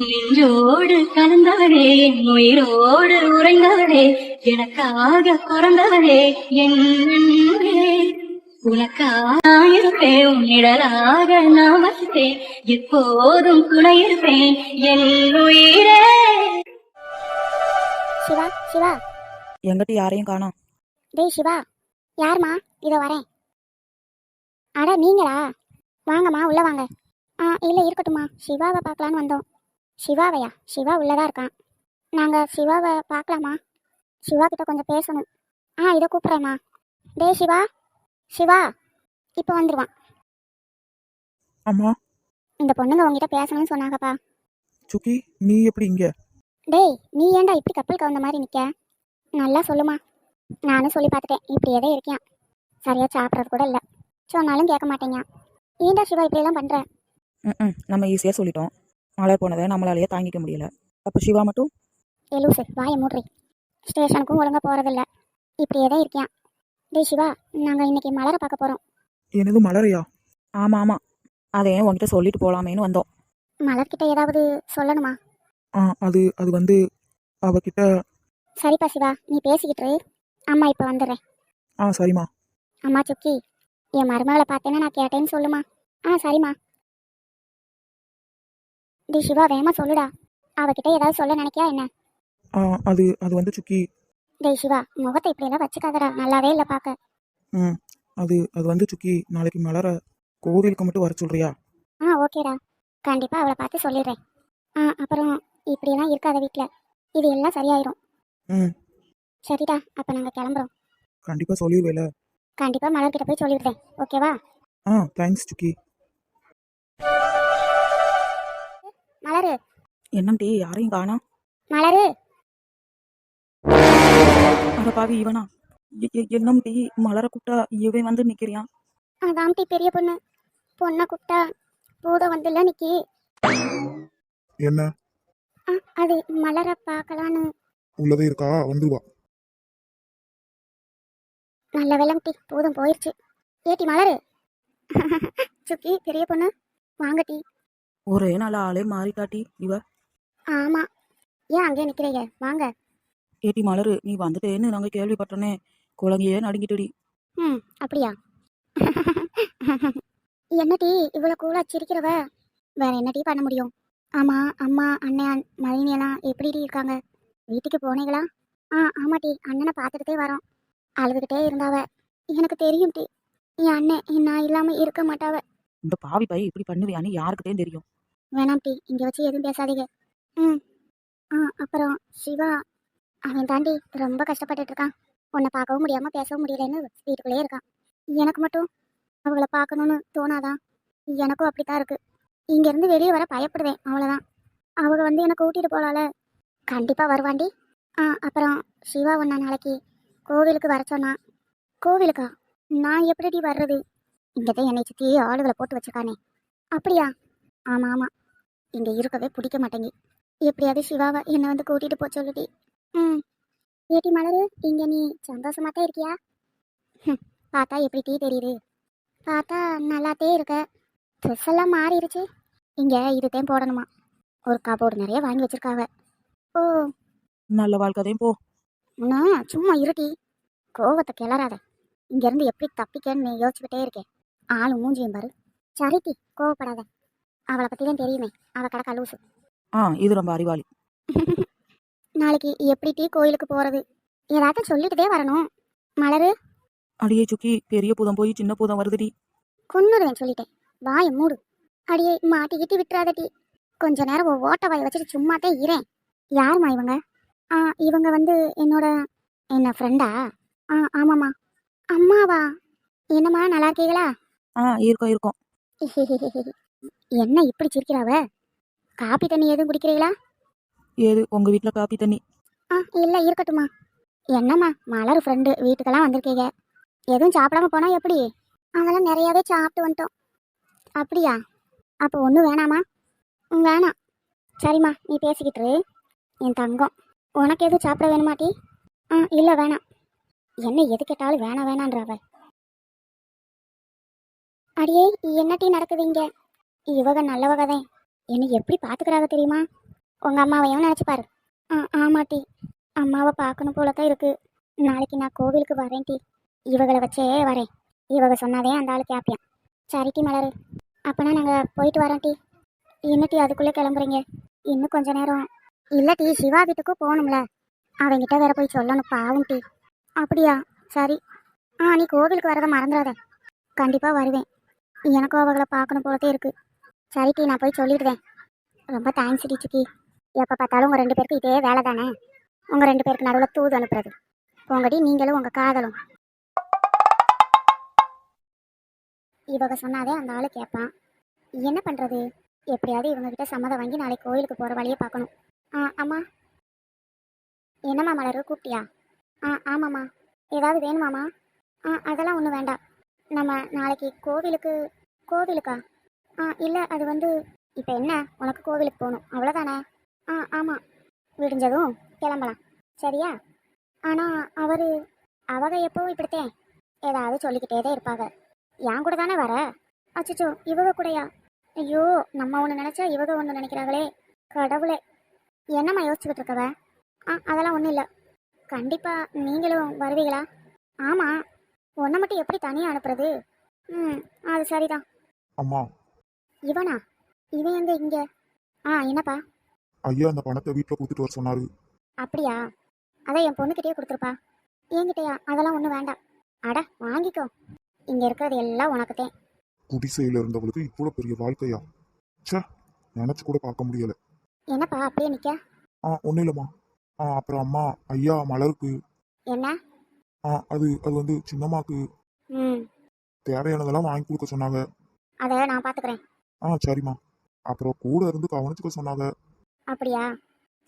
நெஞ்சோடு கலந்தவளே என் உயிரோடு உறைந்தவளே எனக்காக பிறந்தவளே என் அன்பே. உனக்காக நான் எப்போதும் துணை இருப்பேன் என் உயிரே. சிவா சிவா. எங்கிட்ட யாரையும் காணோம். டேய் சிவா. யாரும்மா இதோ வரேன். அட நீங்களா? வாங்கம்மா உள்ள வாங்க. ஆ இல்லை இருக்கட்டும்மா. சிவாவை பார்க்கலான்னு வந்தோம். சிவாவையா? சிவா உள்ளதா இருக்கான். நாங்கள் சிவாவை பார்க்கலாமா? சிவா கிட்ட கொஞ்சம் பேசணும். ஆ இதை கூப்பிட்றேம்மா. டேய் சிவா. சிவா. இப்போ வந்துருவான். அம்மா. இந்த பொண்ணுங்க உங்ககிட்ட பேசணும்னு சொன்னாங்கப்பா. சுக்கி நீ எப்படி இங்க? டேய் நீ ஏன்டா இப்படி கப்பல் கவுந்த மாதிரி நிற்க நல்லா சொல்லுமா. நானும் சொல்லி பார்த்துட்டேன். இப்படியே தான் இருக்கியான் சரியாக சாப்பிட்றது கூட இல்லை. சொன்னாலும் கேட்க மாட்டேங்க ஏன்டா சிவா இப்படியெல்லாம் பண்ணுற ம் நம்ம ஈஸியாக சொல்லிட்டோம். மழை போனதை நம்மளாலேயே தாங்கிக்க முடியல. அப்போ சிவா மட்டும்? எலூசு வாயை மூட்ரி ஸ்டேஷனுக்கும் ஒழுங்காக போகிறதில்ல இப்படியே தான் இருக்கியான் டேய் சிவா நாங்கள் இன்னைக்கு மலரை பார்க்க போகிறோம் எனது மலரையா? ஆமாம் ஆமாம் அதை ஏன் உன்கிட்ட சொல்லிட்டு போகலாமேன்னு வந்தோம். மலர்கிட்ட ஏதாவது சொல்லணுமா? ஆ அது அது வந்து அவகிட்ட சரிப்பா சிவா நீ பேசிக்கிட்டு இரு. அம்மா இப்போ வந்துடுறேன். ஆ சரிம்மா. அம்மா சுக்கி என் மருமகளை பார்த்தேன்னு நான் கேட்டேன்னு சொல்லுமா. ஆ சரிம்மா. டி சிவா வேகமா சொல்லுடா. அவகிட்ட ஏதாவது சொல்ல நினைக்கியா என்ன? ஆ அது அது வந்து சுக்கி. டேய் சிவா முகத்தை இப்படியெல்லாம் வச்சுக்காதடா. நல்லாவே இல்லை பார்க்க ம் அது அது வந்து சுக்கி நாளைக்கு மலரை கோவிலுக்கு மட்டும் வர சொல்றியா? ஆ ஓகேடா. கண்டிப்பாக அவளை பார்த்து சொல்லிடுறேன். ஆ அப்புறம் இப்படியெல்லாம் இருக்காத வீட்டில் இது எல்லாம் சரியாயிரும். ம். சரிடா அப்போ நாங்கள் கிளம்புறோம். கண்டிப்பாக சொல்லிடுவேல. கண்டிப்பாக மலர்கிட்ட போய் சொல்லிடுறேன். ஓகேவா? ஆ தேங்க்ஸ் சுக்கி. மலரு. என்னம் டீ யாரையும் காணோம் மலரு. அட பாவி இவனா. என்னம் டீ மலரை கூப்பிட்டா இவன் வந்து நிற்கிறியான் அதான் டி பெரிய பொண்ணு. பொண்ணை கூப்பிட்டா பூதம் வந்துல நிக்கி. என்ன? அது மலரை பார்க்கலான்னு. உள்ளதே இருக்கா? வந்துருவா. நல்ல வெள்ளம் டி பூதம் போயிடுச்சு ஏட்டி மலரு. சுக்கி பெரிய பொண்ணு. வாங்க டி. ஒரே நாள் ஆளே மாறிட்டாட்டி இவ. ஆமா. ஏன் அங்கேயே நிக்கிறீங்க? வாங்க. ஏட்டி மலரு நீ வந்துட்டேன்னு நாங்கள் கேள்விப்பட்டோன்னே குழந்தையே நடுங்கிட்டுடி. ம் அப்படியா? என்ன டீ இவ்வளோ கூலா சிரிக்கிறவ? வேற என்ன டீ பண்ண முடியும்? ஆமா அம்மா அண்ணன் மதினி எல்லாம் எப்படி இருக்காங்க? வீட்டுக்கு போனீங்களா? ஆ ஆமா டீ அண்ணனை பார்த்துக்கிட்டே வரோம். அழுதுகிட்டே இருந்தாவ. எனக்கு தெரியும் டீ. என் அண்ணன் நான் இல்லாம இருக்க மாட்டாவ. இந்த பாவி பை இப்படி பண்ணுவியான்னு யாருக்கிட்டே தெரியும். வேணாம் டி. இங்கே வச்சு எதுவும் பேசாதீங்க. ம். ஆ அப்புறம் சிவா. அவன் தாண்டி ரொம்ப கஷ்டப்பட்டுட்டு இருக்கான். உன்னை பார்க்கவும் முடியாமல் பேசவும் முடியலன்னு வீட்டுக்குள்ளேயே இருக்கான். எனக்கு மட்டும் அவளை பார்க்கணும்னு தோணாதான் எனக்கும் அப்படித்தான் தான் இருக்குது இங்கேருந்து வெளியே வர பயப்படுவேன் அவ்வளோதான் அவங்க வந்து என்னை கூட்டிகிட்டு போகலால கண்டிப்பாக வருவாண்டி ஆ அப்புறம் சிவா உன்னை நாளைக்கு கோவிலுக்கு வர சொன்னா. கோவிலுக்கா? நான் எப்படிடி வர்றது? இங்கதான் என்னை சுற்றி ஆளுகளை போட்டு வச்சிருக்கானே. அப்படியா? ஆமாம் ஆமாம் இங்க இருக்கவே பிடிக்க மாட்டேங்கி. எப்படியாவது சிவாவை என்னை வந்து கூட்டிட்டு போ சொல்லுடி. ம். ஏட்டி மலரு இங்க நீ சந்தோஷமா தான் இருக்கியா பார்த்தா எப்படி டீ தெரியுது. பார்த்தா நல்லாத்தே இருக்க. ட்ரெஸ் எல்லாம் மாறிடுச்சு. இங்க இதுதான் போடணுமா. ஒரு கபோர்டு நிறைய வாங்கி வச்சிருக்காவ. ஓ. நல்ல வாழ்க்கைதையும் போ. நான் சும்மா இருட்டி கோவத்தை கிளறாத. இங்கேருந்து எப்படி தப்பிக்கன்னு யோசிச்சுக்கிட்டே இருக்கேன் ஆளு மூஞ்சியும் பாரு. சரிட்டி கோவப்படாத. அவளை பற்றி தான் தெரியுமே. அவள் கடக்கா லூசு. ஆ இது ரொம்ப அறிவாளி. நாளைக்கு எப்படி டீ கோயிலுக்கு போகிறது ஏதாச்சும் சொல்லிட்டுதே வரணும். மலரு? அடியே சுக்கி பெரிய பூதம் போய் சின்ன பூதம் வருதுடி. கொன்னுடுவேன் சொல்லிட்டேன். வாயை மூடு. அடியே மாட்டிக்கிட்டு விட்டுறாத டீ கொஞ்ச நேரம் ஓட்ட வாயை வச்சுட்டு சும்மா தான் இரேன் யாரும்மா இவங்க? ஆ இவங்க வந்து என்னோட என்ன ஃப்ரெண்டா ஆ ஆமாம்மா. அம்மாவா? என்னம்மா நல்லா இருக்கீங்களா? ஆ இருக்கோம் இருக்கோம். என்ன இப்படி சிரிக்கிறாவ? காப்பி தண்ணி எதுவும் குடிக்கிறீங்களா? ஏது உங்கள் வீட்டில் காப்பி தண்ணி. ஆ இல்லை இருக்கட்டுமா என்னம்மா மலர் ஃப்ரெண்டு வீட்டுக்கெல்லாம் வந்திருக்கீங்க. எதுவும் சாப்பிடாம போனா எப்படி? அதெல்லாம் நிறையாவே சாப்பிட்டு வந்துட்டோம். அப்படியா? அப்போ ஒன்றும் வேணாமா? வேணாம். சரிம்மா நீ பேசிக்கிட்டு. என் தங்கம் உனக்கு எதுவும் சாப்பிட வேணுமாட்டி ஆ இல்லை வேணாம். என்ன எது கேட்டாலும் வேணாம் வேணான்றவ அடியே என்னட்டி நடக்குது இங்க? இவக நல்லவக தான். என்னை எப்படி பார்த்துக்கிறாங்க தெரியுமா? உங்கள் அம்மாவையும் நினைச்சு பாரு ஆ ஆமாட்டி அம்மாவை பார்க்கணும் போல தான் இருக்குது நாளைக்கு நான் கோவிலுக்கு வரேன் டி. இவகளை வச்சே வரேன். இவக சொன்னாதே அந்த ஆள் கேப்பியான் சரிட்டி மலரு. அப்போனா நாங்கள் போயிட்டு வரோம் டி. என்ன டி அதுக்குள்ளே கிளம்புறீங்க? இன்னும் கொஞ்ச நேரம். இல்லை டி சிவா வீட்டுக்கும் போகணும்ல. அவங்கிட்ட வேற போய் சொல்லணும் பாவம் டி. அப்படியா? சரி. ஆ நீ கோவிலுக்கு வரதை மறந்துடாத கண்டிப்பாக வருவேன். எனக்கும் அவங்கள பார்க்கணும் போலத்தே இருக்குது சரி நான் போய் சொல்லிடுவேன். ரொம்ப தேங்க்ஸ் டி சிக்கி எப்போ பார்த்தாலும் உங்கள் ரெண்டு பேருக்கு இதே வேலை தானே? உங்கள் ரெண்டு பேருக்கு நடுவில் தூது அனுப்புறது. உங்கடி நீங்களும் உங்கள் காதலும். இவங்க சொன்னாதே அந்த ஆள் கேட்பான் என்ன பண்ணுறது எப்படியாவது இவங்ககிட்ட சம்மதம் வாங்கி நாளைக்கு கோயிலுக்கு போகிற வழியை பார்க்கணும். ஆ அம்மா. என்னம்மா மலரு கூப்பிட்டியா? ஆ ஆமாம்மா. ஏதாவது வேணுமாம்மா? ஆ அதெல்லாம் ஒன்றும் வேண்டாம். நம்ம நாளைக்கு கோவிலுக்கு கோவிலுக்கா? ஆ இல்லை அது வந்து இப்போ என்ன? உனக்கு கோவிலுக்கு போகணும். அவ்வளோதானே ஆ ஆமாம் விடிஞ்சதும் கிளம்பலாம். சரியா? ஆனால் அவர் அவங்க எப்போவும் இப்படித்தேன் ஏதாவது சொல்லிக்கிட்டே தான் இருப்பாங்க. என் கூட தானே வர? அச்சோ இவக கூடயா? ஐயோ நம்ம ஒன்று நினச்சா இவக ஒன்று நினைக்கிறாங்களே. கடவுளே. என்னம்மா யோசிச்சுக்கிட்டு இருக்கவ? ஆ அதெல்லாம் ஒன்றும் இல்லை. கண்டிப்பாக நீங்களும் வருவீங்களா? ஆமாம் உன்னை மட்டும் எப்படி தனியாக அனுப்புறது? ம் அது சரிதான். அம்மா இவனா? இவன் எங்க இங்கே? ஆ என்னப்பா? ஐயா அந்த பணத்தை வீட்டில் கொடுத்துட்டு வர சொன்னாரு. அப்படியா? அதை என் பொண்ணுக்கிட்டே கொடுத்துருப்பா. என்கிட்டயா? அதெல்லாம் ஒன்றும் வேண்டாம். அட வாங்கிக்கோ. இங்கே இருக்கிறது எல்லாம் உனக்குத்தேன் குடிசையில் இருந்தவளுக்கு இவ்வளோ பெரிய வாழ்க்கையா? ச்சே நினச்சி கூட பார்க்க முடியல. என்னப்பா அப்படியே நிற்க ஆ ஒன்றும் இல்லைம்மா. ஆ அப்புறம் அம்மா ஐயா மலருக்கு. என்ன? ஆ அது அது வந்து சின்னம்மாக்கு ம். தேவையானதெல்லாம் வாங்கி கொடுக்க சொன்னாங்க. அதை நான் பார்த்துக்கிறேன். ஆ சரிம்மா. அப்புறம் கூட இருந்து கவனிச்சுக்க சொன்னாங்க. அப்படியா?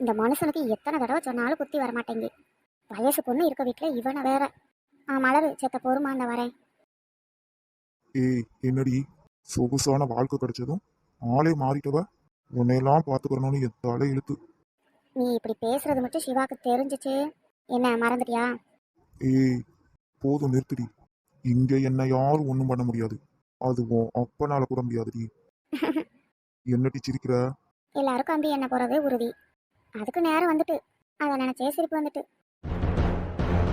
இந்த மனுஷனுக்கு எத்தனை தடவை சொன்னாலும் புத்தி வர மாட்டேங்குது வயசு பொண்ணு இருக்க வீட்டில் இவனை வேற. ஆ மலரு செத்த பொறுமா அந்த வரேன். ஏய் என்னடி? சொகுசான வாழ்க்கை கிடைச்சதும் ஆளே மாறிட்டவ? உன்னையெல்லாம் பார்த்துக்கிறணும்னு எத்தால இழுத்து. நீ இப்படி பேசுறது மட்டும் சிவாக்கு தெரிஞ்சிச்சு? என்ன மறந்துட்டியா? ஏய் போதும் நிறுத்துடி. இங்க என்ன யாரும் ஒன்றும் பண்ண முடியாது. அதுவும் அப்பனால கூட முடியாதுடி. என்னடி சிரிக்கிற? எல்லாருக்கும் அம்பி என்ன போறது? உறுதி. அதுக்கு நேரம் வந்துட்டு. அதை நினைச்சே சிரிப்பு வந்துட்டு.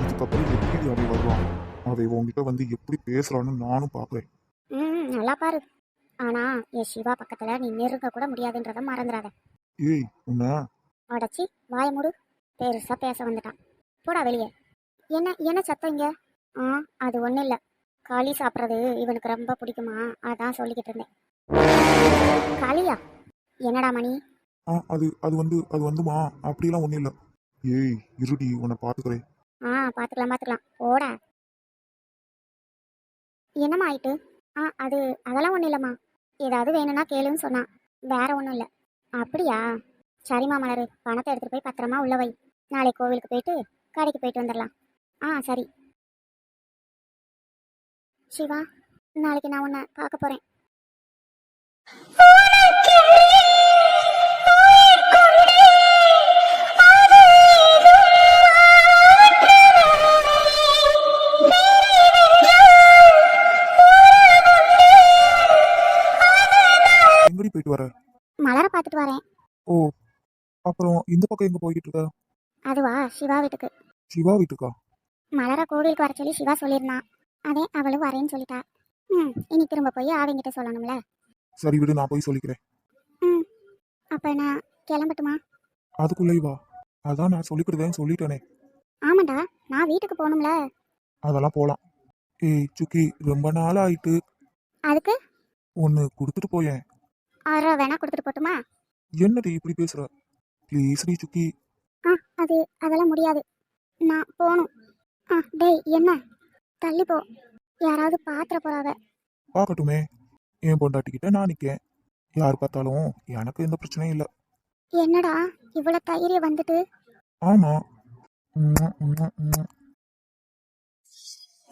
இதுக்கப்புறம் எப்படி அவன் வருவான்? அவன் உன்கிட்ட வந்து எப்படி பேசுறான்னு நானும் பார்க்குறேன். ம் நல்லா பாரு. ஆனா என் சிவா பக்கத்துல நீ நெருங்க கூட முடியாதுன்றத மறந்துடாத. ஏய் உன்ன? உடச்சி வாய மூடு. பெருசா பேச வந்துட்டான். போடா வெளியே. என்ன என்ன சத்தம் இங்க? ஆ அது ஒன்றும் இல்லை. களி சாப்பிட்றது இவனுக்கு ரொம்ப பிடிக்குமா? அதான் சொல்லிக்கிட்டு இருந்தேன். களியா? என்னடா மணி? ஆ அது அது வந்து அது வந்துமா? அப்படிலாம் ஒன்றும் இல்லை. ஏய் இருடி உன்னை பார்த்துக்கிறேன் ஆ பார்த்துக்கலாம் பார்த்துக்கலாம் போடா. என்னம்மா ஆயிட்டு? ஆ அது அதெல்லாம் ஒன்றும் இல்லைம்மா. ஏதாவது வேணும்னா கேளுன்னு சொன்னான். வேற ஒன்றும் இல்லை. அப்படியா? சரிம்மா மலரு பணத்தை எடுத்துகிட்டு போய் பத்திரமா உள்ள வை. நாளைக்கு கோவிலுக்கு போயிட்டு கடைக்கு போயிட்டு வந்துடலாம். ஆ சரி. சிவா நாளைக்கு நான் உன்னை பார்க்க போகிறேன் எங்கடி போயிட்டு வர? மலரை பார்த்துட்டு வரேன். ஓ அப்புறம் இந்த பக்கம் எங்க போய்கிட்டு இருக்க? அதுவா சிவா வீட்டுக்கு. சிவா வீட்டுக்கா? மலரை கோவிலுக்கு வர சொல்லி சிவா சொல்லியிருந்தான். அதே அவளும் வரேன்னு சொல்லிட்டா. ம் இனி திரும்ப போய் அவங்கிட்ட சொல்லணும்ல? சரி விடு நான் போய் சொல்லிக்கிறேன். ம். அப்போ நான் கிளம்பட்டுமா? அதுக்குள்ளே வா. அதான் நான் சொல்லிக்கிறதேன்னு சொல்லிட்டேனே. ஆமாண்டா நான் வீட்டுக்கு போகணும்ல. அதெல்லாம் போலாம். ஏய் சுக்கி ரொம்ப நாள் ஆயிட்டு. அதுக்கு? ஒன்று கொடுத்துட்டு போயேன். ஆறு ரூபா வேணா கொடுத்துட்டு போட்டுமா? என்னடி இப்படி பேசுற? ப்ளீஸ் டி சுக்கி. ஆ அது அதெல்லாம் முடியாது. நான் போகணும் ஆ டேய் என்ன? தள்ளி போ. யாராவது பாத்திர போறாவ. பார்க்கட்டுமே என் பொண்டாட்டிக்கிட்ட நான் நிற்கேன் யார் பார்த்தாலும் எனக்கு எந்த பிரச்சனையும் இல்லை. என்னடா? இவ்வளோ தைரியம் வந்துட்டு? உம்மா.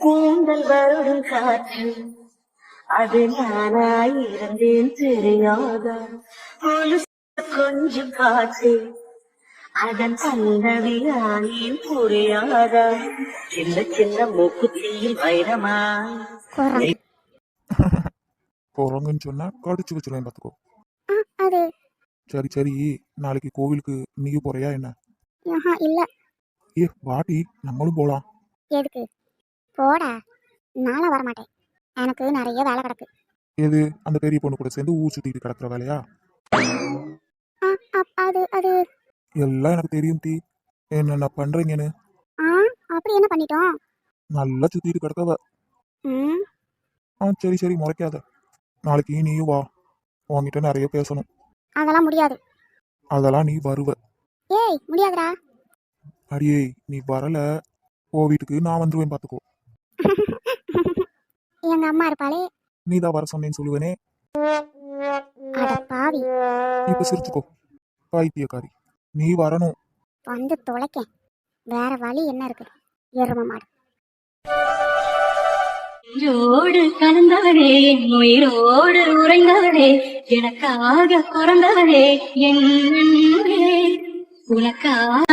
கூந்தல் வருடும் காற்று அது நானாயிருந்தேன் தெரியாதா கொலுசு கொஞ்சம் காற்று அதன் பல்லவியாயின் புரியாதா. சின்ன சின்ன மூக்குத்தியில் வைரமா குரங்குன்னு சொன்னா கடிச்சு வச்சிருவேன் பார்த்துக்கோ ஆ அது. சரி சரி. நாளைக்கு கோவிலுக்கு நீயும் போறியா என்ன? இல்ல. ஏ வாட்டி நம்மளும் போலாம். எதுக்கு? போடா. நாளை வரமாட்டேன். எனக்கு நிறைய வேலை கிடக்கு. எது? அந்த பெரிய பொண்ணு கூட சேர்ந்து ஊர் சுத்திட்டு கிடக்குற வேலையா? அது அது. எல்லாம் எனக்கு தெரியும் டி. என்னென்ன பண்றீங்கன்னு. அப்படி என்ன பண்ணிட்டோம்? நல்லா சுத்திட்டு கிடக்கவ. ம். ஆ சரி சரி. முறைக்காத. நாளைக்கு நீயும் வா. உன்கிட்ட நிறைய பேசணும். அதெல்லாம் முடியாது. அதெல்லாம் நீ வருவ. ஏய் முடியாதுடா. அடியே நீ வரல. ஓ வீட்டுக்கு நான் வந்துருவேன் பாத்துக்கோ. எங்க அம்மா இருப்பாளே. நீ தான் வர சொன்னேன்னு சொல்லுவேனே. அட பாவி. இப்ப சிரிச்சுக்கோ. பைத்தியக்காரி. நீ வரணும். வந்து தொலைக்கேன். வேற வழி என்ன இருக்கு? எரும மாடு. உயிரோடு கலந்தவனே உயிரோடு உறைந்தவனே எனக்காக பிறந்தவனே என் உனக்காக